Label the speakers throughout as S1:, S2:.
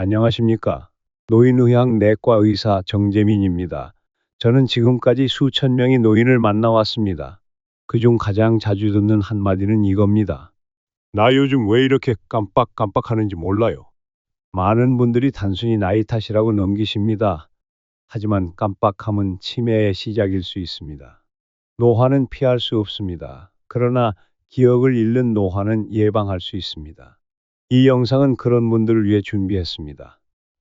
S1: 안녕하십니까. 노인의학 내과 의사 정재민입니다. 저는 지금까지 수천 명의 노인을 만나왔습니다. 그중 가장 자주 듣는 한마디는 이겁니다. 나 요즘 왜 이렇게 깜빡깜빡하는지 몰라요. 많은 분들이 단순히 나이 탓이라고 넘기십니다. 하지만 깜빡함은 치매의 시작일 수 있습니다. 노화는 피할 수 없습니다. 그러나 기억을 잃는 노화는 예방할 수 있습니다. 이 영상은 그런 분들을 위해 준비했습니다.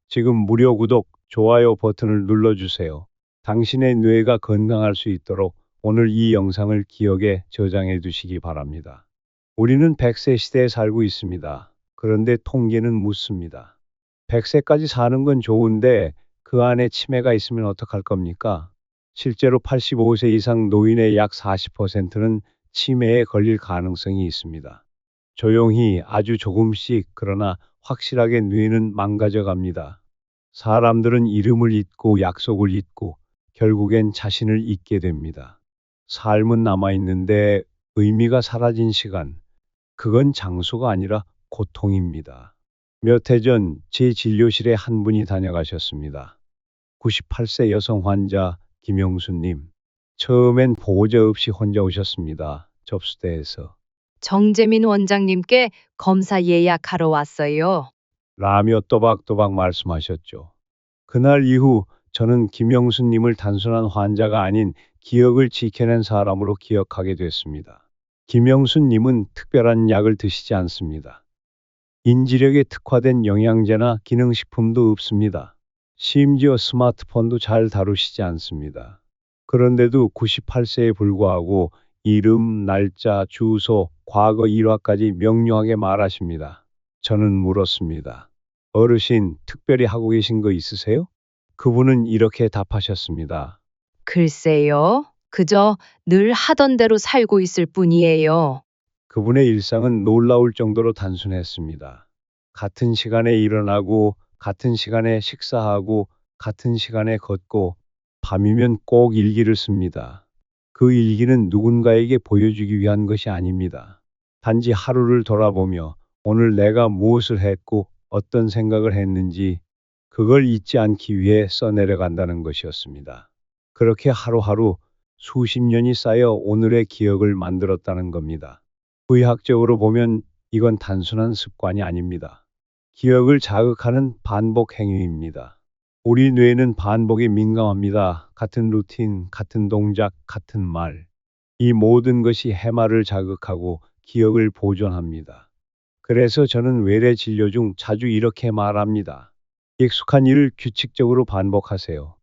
S1: 지금 무료 구독, 좋아요 버튼을 눌러주세요. 당신의 뇌가 건강할 수 있도록 오늘 이 영상을 기억에 저장해 두시기 바랍니다. 우리는 100세 시대에 살고 있습니다. 그런데 통계는 묻습니다. 100세까지 사는 건 좋은데 그 안에 치매가 있으면 어떡할 겁니까? 실제로 85세 이상 노인의 약 40%는 치매에 걸릴 가능성이 있습니다. 조용히 아주 조금씩 그러나 확실하게 뇌는 망가져 갑니다. 사람들은 이름을 잊고 약속을 잊고 결국엔 자신을 잊게 됩니다. 삶은 남아있는데 의미가 사라진 시간. 그건 장소가 아니라 고통입니다. 몇 해 전 제 진료실에 한 분이 다녀가셨습니다. 98세 여성 환자 김영수님. 처음엔 보호자 없이 혼자 오셨습니다. 접수대에서.
S2: 정재민 원장님께 검사 예약하러 왔어요.
S1: 라며 또박또박 말씀하셨죠. 그날 이후 저는 김영수님을 단순한 환자가 아닌 기억을 지켜낸 사람으로 기억하게 됐습니다. 김영수님은 특별한 약을 드시지 않습니다. 인지력에 특화된 영양제나 기능식품도 없습니다. 심지어 스마트폰도 잘 다루시지 않습니다. 그런데도 98세에 불구하고 이름, 날짜, 주소, 과거 일화까지 명료하게 말하십니다. 저는 물었습니다. 어르신, 특별히 하고 계신 거 있으세요? 그분은 이렇게 답하셨습니다.
S2: 글쎄요. 그저 늘 하던 대로 살고 있을 뿐이에요.
S1: 그분의 일상은 놀라울 정도로 단순했습니다. 같은 시간에 일어나고, 같은 시간에 식사하고, 같은 시간에 걷고, 밤이면 꼭 일기를 씁니다. 그 일기는 누군가에게 보여주기 위한 것이 아닙니다. 단지 하루를 돌아보며 오늘 내가 무엇을 했고 어떤 생각을 했는지 그걸 잊지 않기 위해 써내려간다는 것이었습니다. 그렇게 하루하루 수십 년이 쌓여 오늘의 기억을 만들었다는 겁니다. 의학적으로 보면 이건 단순한 습관이 아닙니다. 기억을 자극하는 반복 행위입니다. 우리 뇌는 반복에 민감합니다. 같은 루틴, 같은 동작, 같은 말. 이 모든 것이 해마를 자극하고 기억을 보존합니다. 그래서 저는 외래 진료 중 자주 이렇게 말합니다. 익숙한 일을 규칙적으로 반복하세요.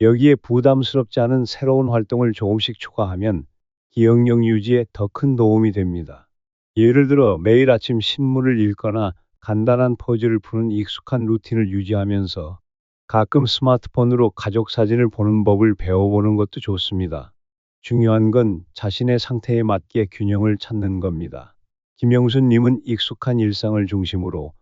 S1: 여기에 부담스럽지 않은 새로운 활동을 조금씩 추가하면 기억력 유지에 더 큰 도움이 됩니다. 예를 들어 매일 아침 신문을 읽거나 간단한 퍼즐을 푸는 익숙한 루틴을 유지하면서 가끔 스마트폰으로 가족 사진을 보는 법을 배워보는 것도 좋습니다. 중요한 건 자신의 상태에 맞게 균형을 찾는 겁니다. 김영순 님은 익숙한 일상을 중심으로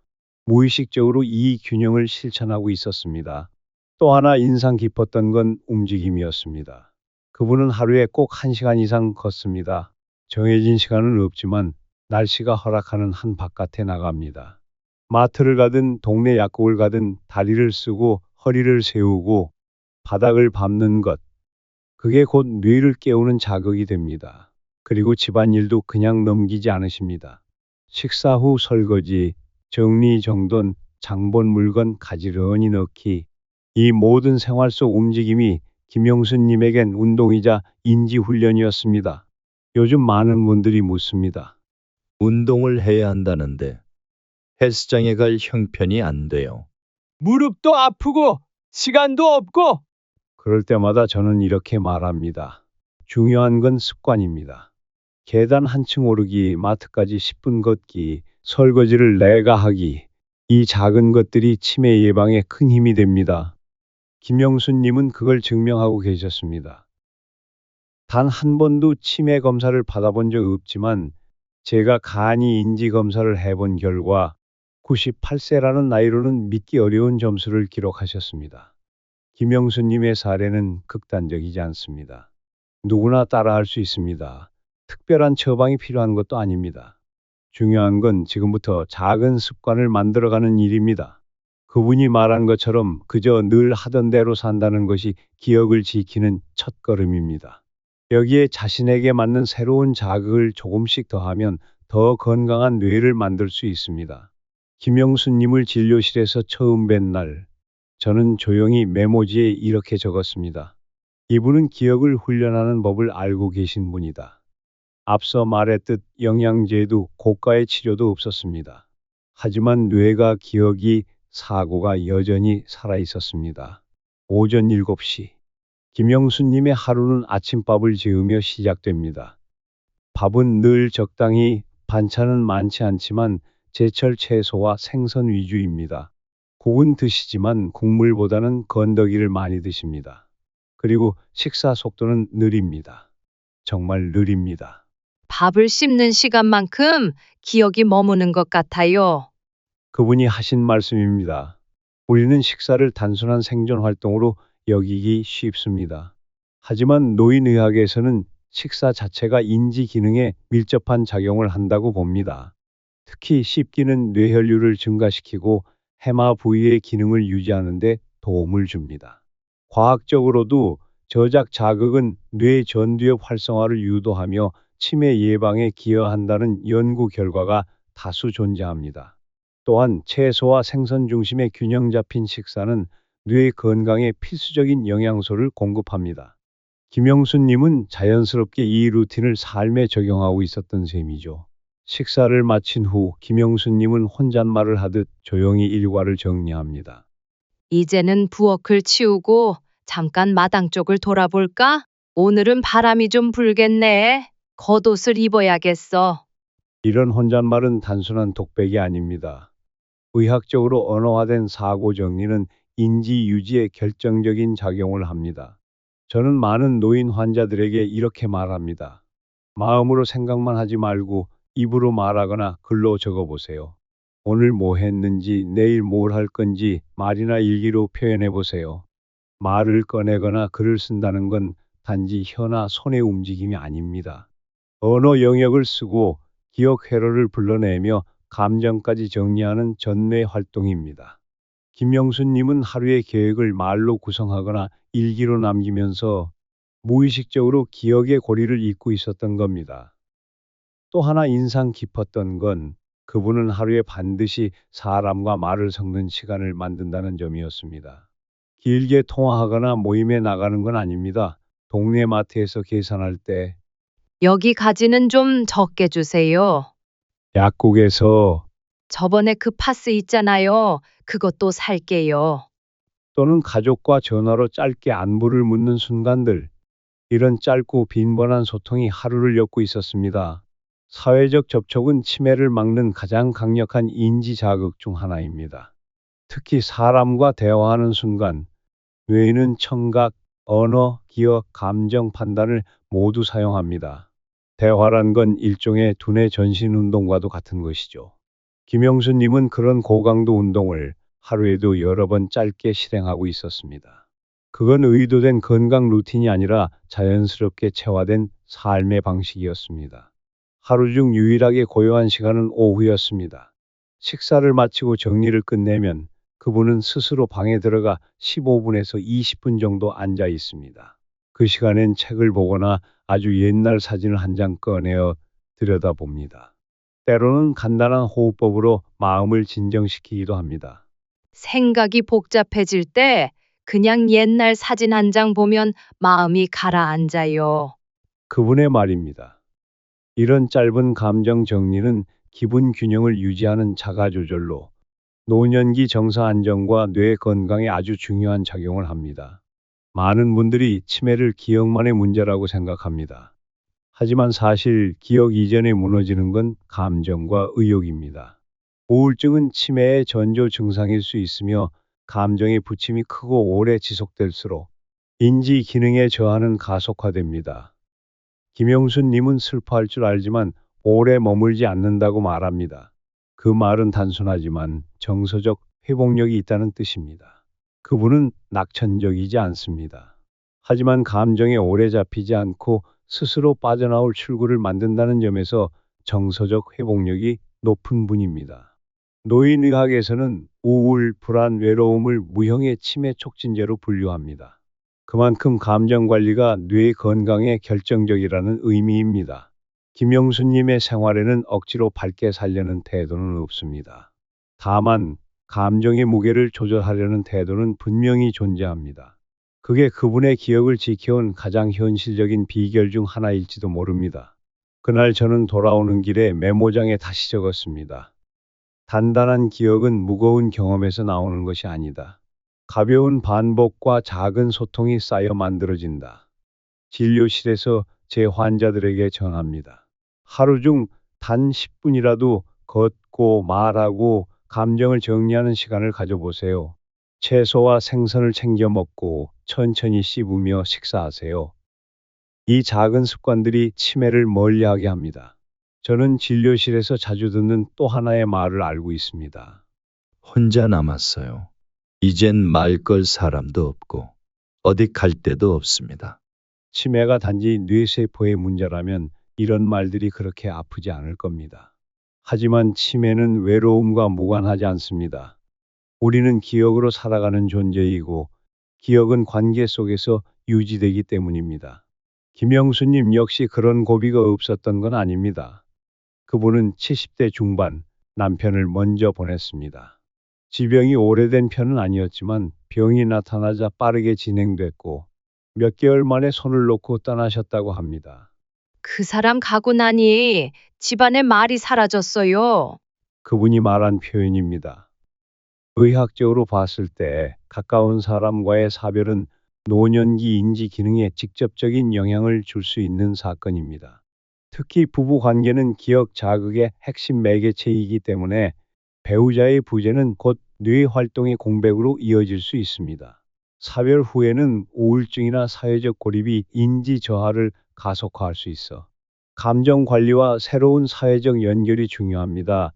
S1: 무의식적으로 이 균형을 실천하고 있었습니다. 또 하나 인상 깊었던 건 움직임이었습니다. 그분은 하루에 꼭 한시간 이상 걷습니다. 정해진 시간은 없지만 날씨가 허락하는 한 바깥에 나갑니다. 마트를 가든 동네 약국을 가든 다리를 쓰고 허리를 세우고 바닥을 밟는 것. 그게 곧 뇌를 깨우는 자극이 됩니다. 그리고 집안일도 그냥 넘기지 않으십니다. 식사 후 설거지, 정리 정돈, 장본 물건 가지런히 넣기. 이 모든 생활 속 움직임이 김영수님에겐 운동이자 인지훈련이었습니다. 요즘 많은 분들이 묻습니다.
S3: 운동을 해야 한다는데 헬스장에 갈 형편이 안 돼요.
S4: 무릎도 아프고 시간도 없고
S1: 그럴 때마다 저는 이렇게 말합니다. 중요한 건 습관입니다. 계단 한층 오르기, 마트까지 10분 걷기, 설거지를 내가 하기. 이 작은 것들이 치매 예방에 큰 힘이 됩니다. 김영수님은 그걸 증명하고 계셨습니다. 단 한 번도 치매 검사를 받아본 적 없지만 제가 간이 인지 검사를 해본 결과 98세라는 나이로는 믿기 어려운 점수를 기록하셨습니다. 김영수님의 사례는 극단적이지 않습니다. 누구나 따라할 수 있습니다. 특별한 처방이 필요한 것도 아닙니다. 중요한 건 지금부터 작은 습관을 만들어가는 일입니다. 그분이 말한 것처럼 그저 늘 하던 대로 산다는 것이 기억을 지키는 첫 걸음입니다. 여기에 자신에게 맞는 새로운 자극을 조금씩 더하면 더 건강한 뇌를 만들 수 있습니다. 김영수님을 진료실에서 처음 뵌 날, 저는 조용히 메모지에 이렇게 적었습니다. 이분은 기억을 훈련하는 법을 알고 계신 분이다. 앞서 말했듯 영양제도 고가의 치료도 없었습니다. 하지만 뇌가 기억이 사고가 여전히 살아 있었습니다. 오전 7시. 김영수님의 하루는 아침밥을 지으며 시작됩니다. 밥은 늘 적당히 반찬은 많지 않지만 제철 채소와 생선 위주입니다. 국은 드시지만 국물보다는 건더기를 많이 드십니다. 그리고 식사 속도는 느립니다. 정말 느립니다.
S2: 밥을 씹는 시간만큼 기억이 머무는 것 같아요.
S1: 그분이 하신 말씀입니다. 우리는 식사를 단순한 생존 활동으로 여기기 쉽습니다. 하지만 노인의학에서는 식사 자체가 인지 기능에 밀접한 작용을 한다고 봅니다. 특히 씹기는 뇌혈류를 증가시키고 해마 부위의 기능을 유지하는 데 도움을 줍니다. 과학적으로도 저작 자극은 뇌 전두엽 활성화를 유도하며 치매 예방에 기여한다는 연구 결과가 다수 존재합니다. 또한 채소와 생선 중심의 균형 잡힌 식사는 뇌 건강에 필수적인 영양소를 공급합니다. 김영수님은 자연스럽게 이 루틴을 삶에 적용하고 있었던 셈이죠. 식사를 마친 후 김영수님은 혼잣말을 하듯 조용히 일과를 정리합니다.
S2: 이제는 부엌을 치우고 잠깐 마당 쪽을 돌아볼까? 오늘은 바람이 좀 불겠네. 겉옷을 입어야겠어.
S1: 이런 혼잣말은 단순한 독백이 아닙니다. 의학적으로 언어화된 사고 정리는 인지 유지에 결정적인 작용을 합니다. 저는 많은 노인 환자들에게 이렇게 말합니다. 마음으로 생각만 하지 말고 입으로 말하거나 글로 적어 보세요. 오늘 뭐 했는지, 내일 뭘 할 건지 말이나 일기로 표현해 보세요. 말을 꺼내거나 글을 쓴다는 건 단지 혀나 손의 움직임이 아닙니다. 언어 영역을 쓰고 기억 회로를 불러내며 감정까지 정리하는 전뇌 활동입니다. 김영수님은 하루의 계획을 말로 구성하거나 일기로 남기면서 무의식적으로 기억의 고리를 잇고 있었던 겁니다. 또 하나 인상 깊었던 건 그분은 하루에 반드시 사람과 말을 섞는 시간을 만든다는 점이었습니다. 길게 통화하거나 모임에 나가는 건 아닙니다. 동네 마트에서 계산할 때
S2: 여기 가지는 좀 적게 주세요.
S1: 약국에서
S2: 저번에 그 파스 있잖아요. 그것도 살게요.
S1: 또는 가족과 전화로 짧게 안부를 묻는 순간들, 이런 짧고 빈번한 소통이 하루를 엮고 있었습니다. 사회적 접촉은 치매를 막는 가장 강력한 인지 자극 중 하나입니다. 특히 사람과 대화하는 순간, 뇌는 청각, 언어, 기억, 감정 판단을 모두 사용합니다. 대화란 건 일종의 두뇌 전신 운동과도 같은 것이죠. 김영수님은 그런 고강도 운동을 하루에도 여러 번 짧게 실행하고 있었습니다. 그건 의도된 건강 루틴이 아니라 자연스럽게 체화된 삶의 방식이었습니다. 하루 중 유일하게 고요한 시간은 오후였습니다. 식사를 마치고 정리를 끝내면 그분은 스스로 방에 들어가 15분에서 20분 정도 앉아 있습니다. 그 시간엔 책을 보거나 아주 옛날 사진을 한 장 꺼내어 들여다 봅니다. 때로는 간단한 호흡법으로 마음을 진정시키기도 합니다.
S2: 생각이 복잡해질 때 그냥 옛날 사진 한 장 보면 마음이 가라앉아요.
S1: 그분의 말입니다. 이런 짧은 감정 정리는 기분 균형을 유지하는 자가 조절로 노년기 정서 안정과 뇌 건강에 아주 중요한 작용을 합니다. 많은 분들이 치매를 기억만의 문제라고 생각합니다. 하지만 사실 기억 이전에 무너지는 건 감정과 의욕입니다. 우울증은 치매의 전조 증상일 수 있으며 감정의 부침이 크고 오래 지속될수록 인지 기능의 저하는 가속화됩니다. 김영수님은 슬퍼할 줄 알지만 오래 머물지 않는다고 말합니다. 그 말은 단순하지만 정서적 회복력이 있다는 뜻입니다. 그분은 낙천적이지 않습니다. 하지만 감정에 오래 잡히지 않고 스스로 빠져나올 출구를 만든다는 점에서 정서적 회복력이 높은 분입니다. 노인의학에서는 우울, 불안, 외로움을 무형의 치매 촉진제로 분류합니다. 그만큼 감정 관리가 뇌 건강에 결정적이라는 의미입니다. 김영수님의 생활에는 억지로 밝게 살려는 태도는 없습니다. 다만 감정의 무게를 조절하려는 태도는 분명히 존재합니다. 그게 그분의 기억을 지켜온 가장 현실적인 비결 중 하나일지도 모릅니다. 그날 저는 돌아오는 길에 메모장에 다시 적었습니다. 단단한 기억은 무거운 경험에서 나오는 것이 아니다. 가벼운 반복과 작은 소통이 쌓여 만들어진다. 진료실에서 제 환자들에게 전합니다. 하루 중 단 10분이라도 걷고 말하고 감정을 정리하는 시간을 가져보세요. 채소와 생선을 챙겨 먹고 천천히 씹으며 식사하세요. 이 작은 습관들이 치매를 멀리하게 합니다. 저는 진료실에서 자주 듣는 또 하나의 말을 알고 있습니다.
S3: 혼자 남았어요. 이젠 말 걸 사람도 없고 어디 갈 데도 없습니다.
S1: 치매가 단지 뇌세포의 문제라면 이런 말들이 그렇게 아프지 않을 겁니다. 하지만 치매는 외로움과 무관하지 않습니다. 우리는 기억으로 살아가는 존재이고 기억은 관계 속에서 유지되기 때문입니다. 김영수님 역시 그런 고비가 없었던 건 아닙니다. 그분은 70대 중반 남편을 먼저 보냈습니다. 지병이 오래된 편은 아니었지만 병이 나타나자 빠르게 진행됐고 몇 개월 만에 손을 놓고 떠나셨다고 합니다.
S2: 그 사람 가고 나니 집안의 말이 사라졌어요.
S1: 그분이 말한 표현입니다. 의학적으로 봤을 때 가까운 사람과의 사별은 노년기 인지 기능에 직접적인 영향을 줄 수 있는 사건입니다. 특히 부부 관계는 기억 자극의 핵심 매개체이기 때문에 배우자의 부재는 곧 뇌 활동의 공백으로 이어질 수 있습니다. 사별 후에는 우울증이나 사회적 고립이 인지 저하를 가속화할 수 있어 감정 관리와 새로운 사회적 연결이 중요합니다.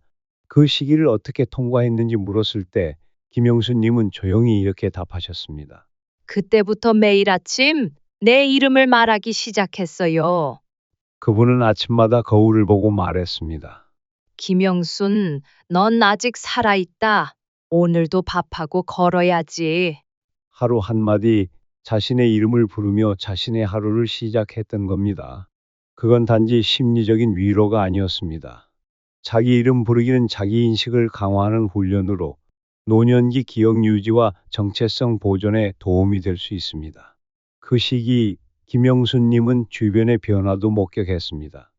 S1: 그 시기를 어떻게 통과했는지 물었을 때 김영수님은 조용히 이렇게 답하셨습니다.
S2: 그때부터 매일 아침 내 이름을 말하기 시작했어요.
S1: 그분은 아침마다 거울을 보고 말했습니다.
S2: 김영순, 넌 아직 살아있다. 오늘도 밥하고 걸어야지.
S1: 하루 한마디 자신의 이름을 부르며 자신의 하루를 시작했던 겁니다. 그건 단지 심리적인 위로가 아니었습니다. 자기 이름 부르기는 자기 인식을 강화하는 훈련으로 노년기 기억 유지와 정체성 보존에 도움이 될 수 있습니다. 그 시기 김영순님은 주변의 변화도 목격했습니다.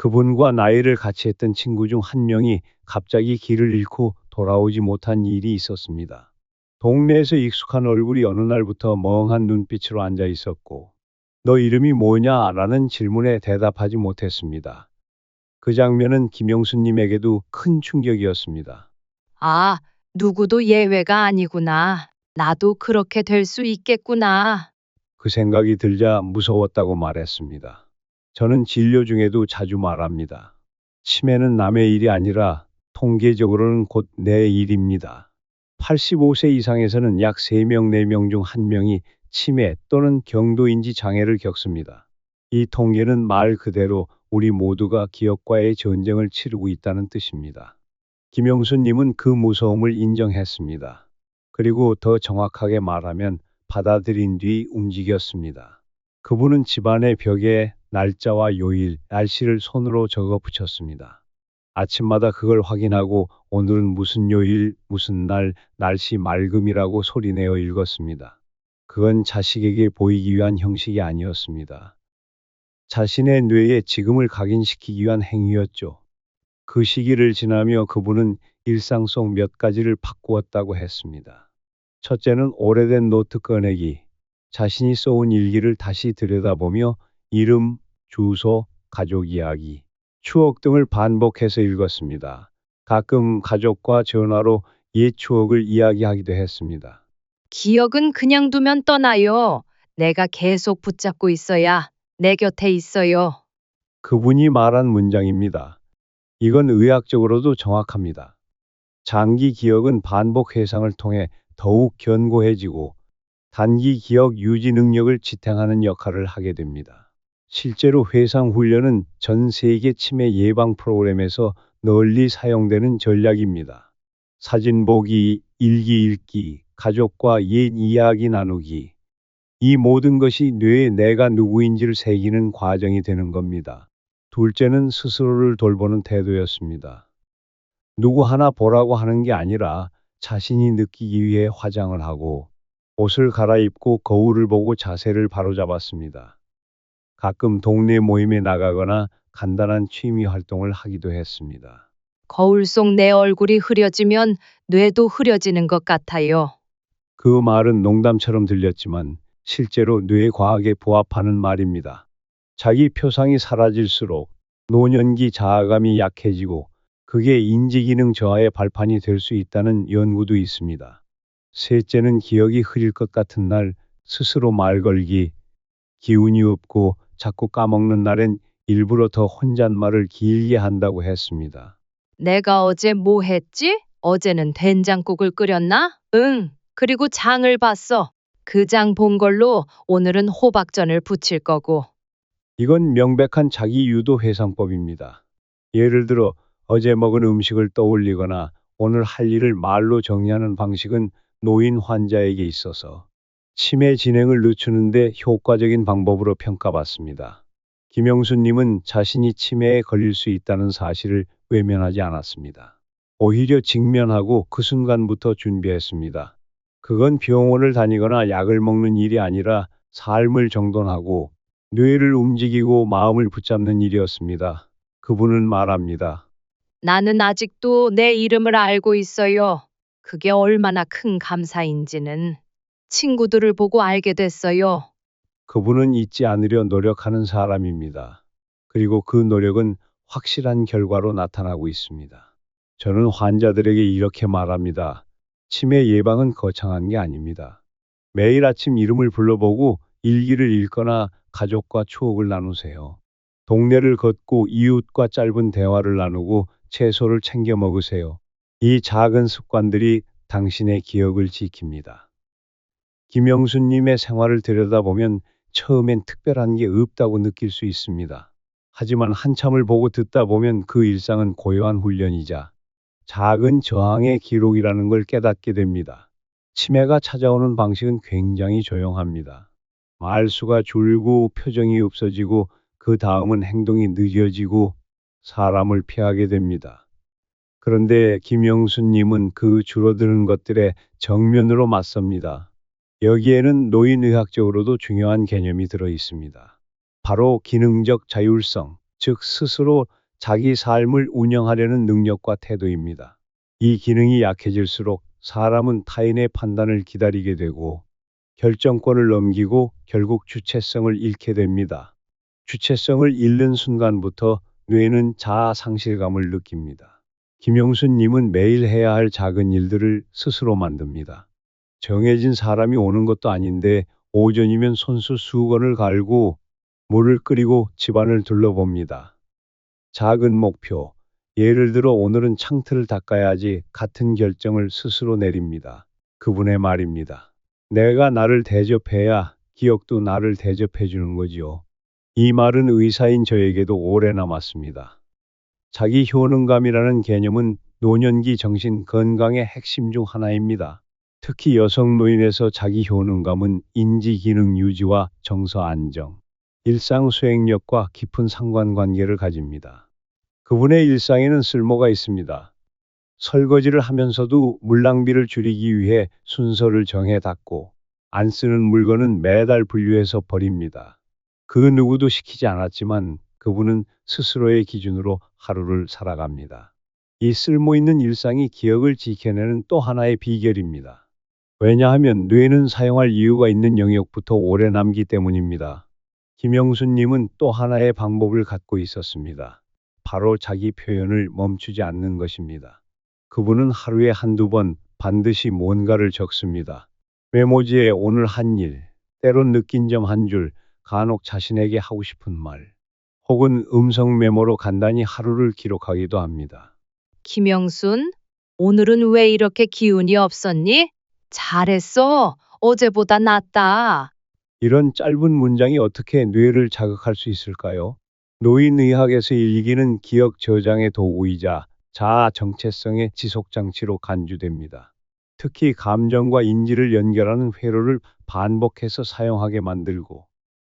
S1: 그분과 나이를 같이 했던 친구 중 한 명이 갑자기 길을 잃고 돌아오지 못한 일이 있었습니다. 동네에서 익숙한 얼굴이 어느 날부터 멍한 눈빛으로 앉아 있었고, 너 이름이 뭐냐? 라는 질문에 대답하지 못했습니다. 그 장면은 김영수님에게도 큰 충격이었습니다.
S2: 아, 누구도 예외가 아니구나. 나도 그렇게 될 수 있겠구나.
S1: 그 생각이 들자 무서웠다고 말했습니다. 저는 진료 중에도 자주 말합니다. 치매는 남의 일이 아니라 통계적으로는 곧 내 일입니다. 85세 이상에서는 약 3명, 4명 중 1명이 치매 또는 경도인지 장애를 겪습니다. 이 통계는 말 그대로 우리 모두가 기억과의 전쟁을 치르고 있다는 뜻입니다. 김영수님은 그 무서움을 인정했습니다. 그리고 더 정확하게 말하면 받아들인 뒤 움직였습니다. 그분은 집안의 벽에 날짜와 요일, 날씨를 손으로 적어 붙였습니다. 아침마다 그걸 확인하고 오늘은 무슨 요일, 무슨 날, 날씨 맑음이라고 소리내어 읽었습니다. 그건 자식에게 보이기 위한 형식이 아니었습니다. 자신의 뇌에 지금을 각인시키기 위한 행위였죠. 그 시기를 지나며 그분은 일상 속 몇 가지를 바꾸었다고 했습니다. 첫째는 오래된 노트 꺼내기, 자신이 써온 일기를 다시 들여다보며 이름, 주소, 가족 이야기, 추억 등을 반복해서 읽었습니다. 가끔 가족과 전화로 옛 추억을 이야기하기도 했습니다.
S2: 기억은 그냥 두면 떠나요. 내가 계속 붙잡고 있어야 내 곁에 있어요.
S1: 그분이 말한 문장입니다. 이건 의학적으로도 정확합니다. 장기 기억은 반복 회상을 통해 더욱 견고해지고 단기 기억 유지 능력을 지탱하는 역할을 하게 됩니다. 실제로 회상 훈련은 전 세계 치매 예방 프로그램에서 널리 사용되는 전략입니다. 사진 보기, 일기 읽기, 가족과 옛 이야기 나누기. 이 모든 것이 뇌에 내가 누구인지를 새기는 과정이 되는 겁니다. 둘째는 스스로를 돌보는 태도였습니다. 누구 하나 보라고 하는 게 아니라 자신이 느끼기 위해 화장을 하고 옷을 갈아입고 거울을 보고 자세를 바로잡았습니다. 가끔 동네 모임에 나가거나 간단한 취미 활동을 하기도 했습니다.
S2: 거울 속 내 얼굴이 흐려지면 뇌도 흐려지는 것 같아요.
S1: 그 말은 농담처럼 들렸지만 실제로 뇌 과학에 부합하는 말입니다. 자기 표상이 사라질수록 노년기 자아감이 약해지고 그게 인지기능 저하의 발판이 될 수 있다는 연구도 있습니다. 셋째는 기억이 흐릴 것 같은 날 스스로 말 걸기, 기운이 없고 자꾸 까먹는 날엔 일부러 더 혼잣말을 길게 한다고 했습니다.
S2: 내가 어제 뭐 했지? 어제는 된장국을 끓였나? 응. 그리고 장을 봤어. 그 장 본 걸로 오늘은 호박전을 부칠 거고.
S1: 이건 명백한 자기 유도 회상법입니다. 예를 들어 어제 먹은 음식을 떠올리거나 오늘 할 일을 말로 정리하는 방식은 노인 환자에게 있어서 치매 진행을 늦추는데 효과적인 방법으로 평가받습니다. 김영수님은 자신이 치매에 걸릴 수 있다는 사실을 외면하지 않았습니다. 오히려 직면하고 그 순간부터 준비했습니다. 그건 병원을 다니거나 약을 먹는 일이 아니라 삶을 정돈하고 뇌를 움직이고 마음을 붙잡는 일이었습니다. 그분은 말합니다.
S2: 나는 아직도 내 이름을 알고 있어요. 그게 얼마나 큰 감사인지는 친구들을 보고 알게 됐어요.
S1: 그분은 잊지 않으려 노력하는 사람입니다. 그리고 그 노력은 확실한 결과로 나타나고 있습니다. 저는 환자들에게 이렇게 말합니다. 치매 예방은 거창한 게 아닙니다. 매일 아침 이름을 불러보고 일기를 읽거나 가족과 추억을 나누세요. 동네를 걷고 이웃과 짧은 대화를 나누고 채소를 챙겨 먹으세요. 이 작은 습관들이 당신의 기억을 지킵니다. 김영수님의 생활을 들여다보면 처음엔 특별한 게 없다고 느낄 수 있습니다. 하지만 한참을 보고 듣다 보면 그 일상은 고요한 훈련이자 작은 저항의 기록이라는 걸 깨닫게 됩니다. 치매가 찾아오는 방식은 굉장히 조용합니다. 말수가 줄고 표정이 없어지고 그 다음은 행동이 느려지고 사람을 피하게 됩니다. 그런데 김영수님은 그 줄어드는 것들에 정면으로 맞섭니다. 여기에는 노인의학적으로도 중요한 개념이 들어 있습니다. 바로 기능적 자율성, 즉 스스로 자기 삶을 운영하려는 능력과 태도입니다. 이 기능이 약해질수록 사람은 타인의 판단을 기다리게 되고 결정권을 넘기고 결국 주체성을 잃게 됩니다. 주체성을 잃는 순간부터 뇌는 자아 상실감을 느낍니다. 김영수님은 매일 해야 할 작은 일들을 스스로 만듭니다. 정해진 사람이 오는 것도 아닌데 오전이면 손수 수건을 갈고 물을 끓이고 집안을 둘러봅니다. 작은 목표, 예를 들어 오늘은 창틀을 닦아야지 같은 결정을 스스로 내립니다. 그분의 말입니다. 내가 나를 대접해야 기억도 나를 대접해 주는 거지요. 이 말은 의사인 저에게도 오래 남았습니다. 자기 효능감이라는 개념은 노년기 정신 건강의 핵심 중 하나입니다. 특히 여성 노인에서 자기 효능감은 인지 기능 유지와 정서 안정, 일상 수행력과 깊은 상관관계를 가집니다. 그분의 일상에는 쓸모가 있습니다. 설거지를 하면서도 물 낭비를 줄이기 위해 순서를 정해 닦고 안 쓰는 물건은 매달 분류해서 버립니다. 그 누구도 시키지 않았지만 그분은 스스로의 기준으로 하루를 살아갑니다. 이 쓸모 있는 일상이 기억을 지켜내는 또 하나의 비결입니다. 왜냐하면 뇌는 사용할 이유가 있는 영역부터 오래 남기 때문입니다. 김영수님은 또 하나의 방법을 갖고 있었습니다. 바로 자기 표현을 멈추지 않는 것입니다. 그분은 하루에 한두 번 반드시 뭔가를 적습니다. 메모지에 오늘 한 일, 때론 느낀 점 한 줄, 간혹 자신에게 하고 싶은 말, 혹은 음성 메모로 간단히 하루를 기록하기도 합니다.
S2: 김영순, 오늘은 왜 이렇게 기운이 없었니? 잘했어. 어제보다 낫다.
S1: 이런 짧은 문장이 어떻게 뇌를 자극할 수 있을까요? 노인의학에서 일기는 기억 저장의 도구이자 자아 정체성의 지속 장치로 간주됩니다. 특히 감정과 인지를 연결하는 회로를 반복해서 사용하게 만들고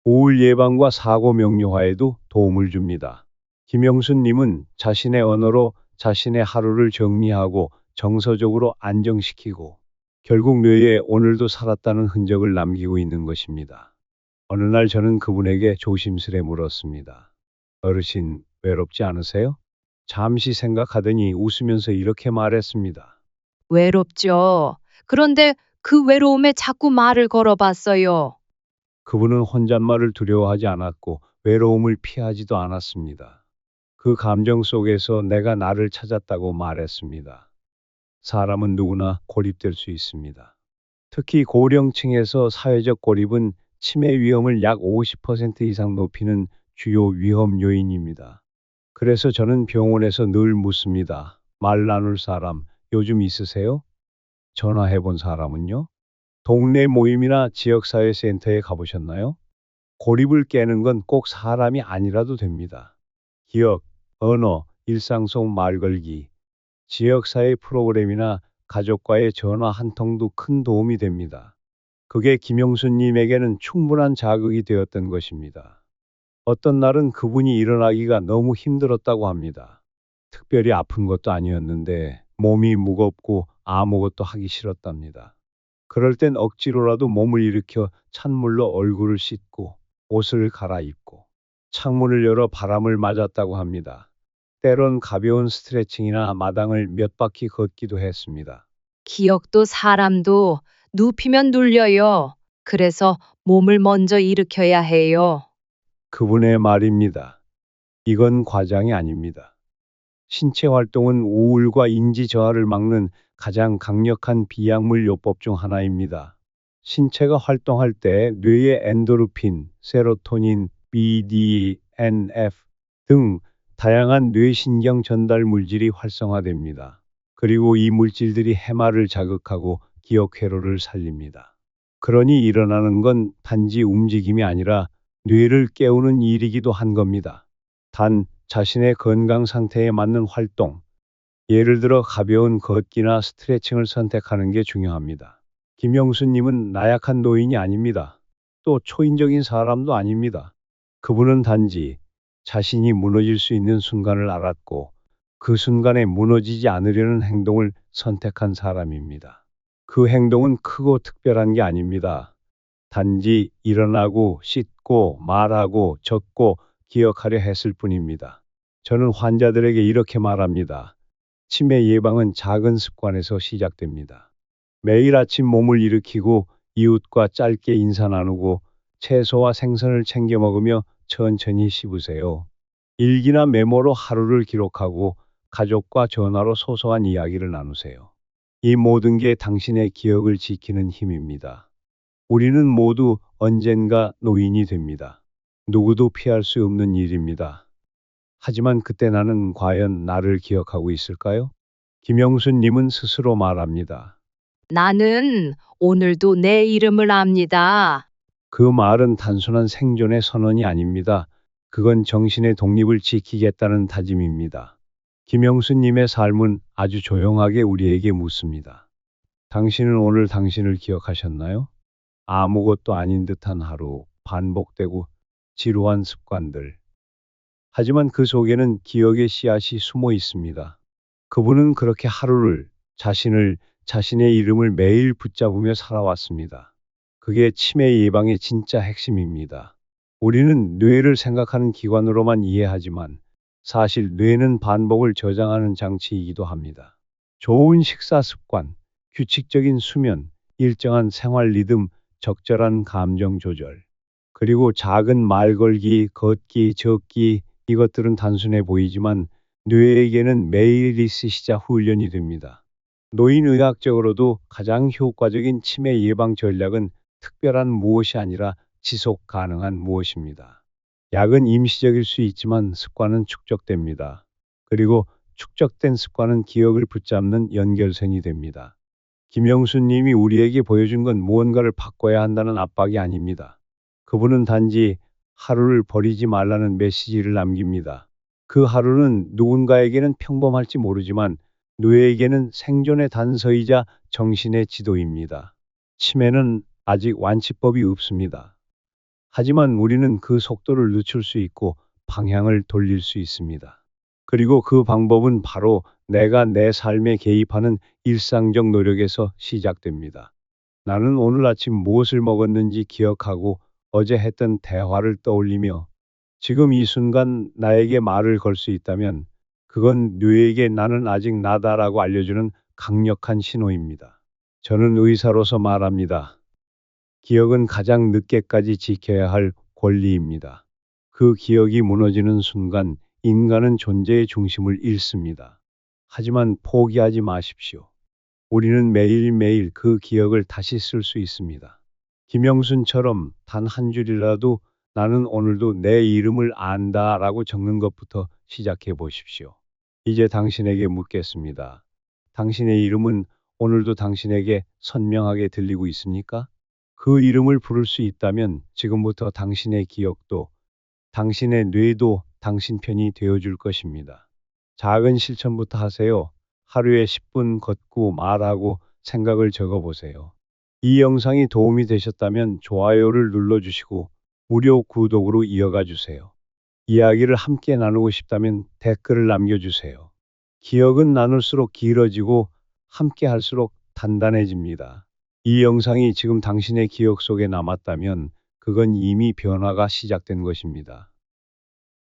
S1: 우울 예방과 사고 명료화에도 도움을 줍니다. 김영순 님은 자신의 언어로 자신의 하루를 정리하고 정서적으로 안정시키고 결국 뇌에 오늘도 살았다는 흔적을 남기고 있는 것입니다. 어느 날 저는 그분에게 조심스레 물었습니다. 어르신, 외롭지 않으세요? 잠시 생각하더니 웃으면서 이렇게 말했습니다.
S2: 외롭죠. 그런데 그 외로움에 자꾸 말을 걸어봤어요.
S1: 그분은 혼잣말을 두려워하지 않았고 외로움을 피하지도 않았습니다. 그 감정 속에서 내가 나를 찾았다고 말했습니다. 사람은 누구나 고립될 수 있습니다. 특히 고령층에서 사회적 고립은 치매 위험을 약 50% 이상 높이는 주요 위험 요인입니다. 그래서 저는 병원에서 늘 묻습니다. 말 나눌 사람 요즘 있으세요? 전화해 본 사람은요? 동네 모임이나 지역사회센터에 가보셨나요? 고립을 깨는 건 꼭 사람이 아니라도 됩니다. 기억, 언어, 일상 속 말 걸기, 지역사회 프로그램이나 가족과의 전화 한 통도 큰 도움이 됩니다. 그게 김영수님에게는 충분한 자극이 되었던 것입니다. 어떤 날은 그분이 일어나기가 너무 힘들었다고 합니다. 특별히 아픈 것도 아니었는데 몸이 무겁고 아무것도 하기 싫었답니다. 그럴 땐 억지로라도 몸을 일으켜 찬물로 얼굴을 씻고 옷을 갈아입고 창문을 열어 바람을 맞았다고 합니다. 때론 가벼운 스트레칭이나 마당을 몇 바퀴 걷기도 했습니다.
S2: 기억도 사람도 눕히면 눌려요. 그래서 몸을 먼저 일으켜야 해요.
S1: 그분의 말입니다. 이건 과장이 아닙니다. 신체 활동은 우울과 인지 저하를 막는 가장 강력한 비약물 요법 중 하나입니다. 신체가 활동할 때 뇌의 엔도르핀, 세로토닌, BDNF 등 다양한 뇌신경 전달 물질이 활성화됩니다. 그리고 이 물질들이 해마를 자극하고 기억 회로를 살립니다. 그러니 일어나는 건 단지 움직임이 아니라 뇌를 깨우는 일이기도 한 겁니다. 단 자신의 건강 상태에 맞는 활동, 예를 들어 가벼운 걷기나 스트레칭을 선택하는 게 중요합니다. 김영수님은 나약한 노인이 아닙니다. 또 초인적인 사람도 아닙니다. 그분은 단지 자신이 무너질 수 있는 순간을 알았고 그 순간에 무너지지 않으려는 행동을 선택한 사람입니다. 그 행동은 크고 특별한 게 아닙니다. 단지 일어나고 씻고 말하고 적고 기억하려 했을 뿐입니다. 저는 환자들에게 이렇게 말합니다. 치매 예방은 작은 습관에서 시작됩니다. 매일 아침 몸을 일으키고 이웃과 짧게 인사 나누고 채소와 생선을 챙겨 먹으며 천천히 씹으세요. 일기나 메모로 하루를 기록하고 가족과 전화로 소소한 이야기를 나누세요. 이 모든 게 당신의 기억을 지키는 힘입니다. 우리는 모두 언젠가 노인이 됩니다. 누구도 피할 수 없는 일입니다. 하지만 그때 나는 과연 나를 기억하고 있을까요? 김영순 님은 스스로 말합니다.
S2: 나는 오늘도 내 이름을 압니다.
S1: 그 말은 단순한 생존의 선언이 아닙니다. 그건 정신의 독립을 지키겠다는 다짐입니다. 김영수님의 삶은 아주 조용하게 우리에게 묻습니다. 당신은 오늘 당신을 기억하셨나요? 아무것도 아닌 듯한 하루, 반복되고 지루한 습관들. 하지만 그 속에는 기억의 씨앗이 숨어 있습니다. 그분은 그렇게 하루를, 자신을, 자신의 이름을 매일 붙잡으며 살아왔습니다. 그게 치매 예방의 진짜 핵심입니다. 우리는 뇌를 생각하는 기관으로만 이해하지만 사실 뇌는 반복을 저장하는 장치이기도 합니다. 좋은 식사 습관, 규칙적인 수면, 일정한 생활 리듬, 적절한 감정 조절, 그리고 작은 말 걸기, 걷기, 적기, 이것들은 단순해 보이지만 뇌에게는 매일 있으시자 훈련이 됩니다. 노인의학적으로도 가장 효과적인 치매 예방 전략은 특별한 무엇이 아니라 지속 가능한 무엇입니다. 약은 임시적일 수 있지만 습관은 축적됩니다. 그리고 축적된 습관은 기억을 붙잡는 연결선이 됩니다. 김영수 님이 우리에게 보여준 건 무언가를 바꿔야 한다는 압박이 아닙니다. 그분은 단지 하루를 버리지 말라는 메시지를 남깁니다. 그 하루는 누군가에게는 평범할지 모르지만 뇌에게는 생존의 단서이자 정신의 지도입니다. 치매는 아직 완치법이 없습니다. 하지만 우리는 그 속도를 늦출 수 있고 방향을 돌릴 수 있습니다. 그리고 그 방법은 바로 내가 내 삶에 개입하는 일상적 노력에서 시작됩니다. 나는 오늘 아침 무엇을 먹었는지 기억하고 어제 했던 대화를 떠올리며 지금 이 순간 나에게 말을 걸 수 있다면 그건 뇌에게 나는 아직 나다라고 알려주는 강력한 신호입니다. 저는 의사로서 말합니다. 기억은 가장 늦게까지 지켜야 할 권리입니다. 그 기억이 무너지는 순간 인간은 존재의 중심을 잃습니다. 하지만 포기하지 마십시오. 우리는 매일매일 그 기억을 다시 쓸 수 있습니다. 김영순처럼 단 한 줄이라도 나는 오늘도 내 이름을 안다 라고 적는 것부터 시작해 보십시오. 이제 당신에게 묻겠습니다. 당신의 이름은 오늘도 당신에게 선명하게 들리고 있습니까? 그 이름을 부를 수 있다면 지금부터 당신의 기억도 당신의 뇌도 당신 편이 되어줄 것입니다. 작은 실천부터 하세요. 하루에 10분 걷고 말하고 생각을 적어 보세요. 이 영상이 도움이 되셨다면 좋아요를 눌러주시고 무료 구독으로 이어가 주세요. 이야기를 함께 나누고 싶다면 댓글을 남겨주세요. 기억은 나눌수록 길어지고 함께 할수록 단단해집니다. 이 영상이 지금 당신의 기억 속에 남았다면 그건 이미 변화가 시작된 것입니다.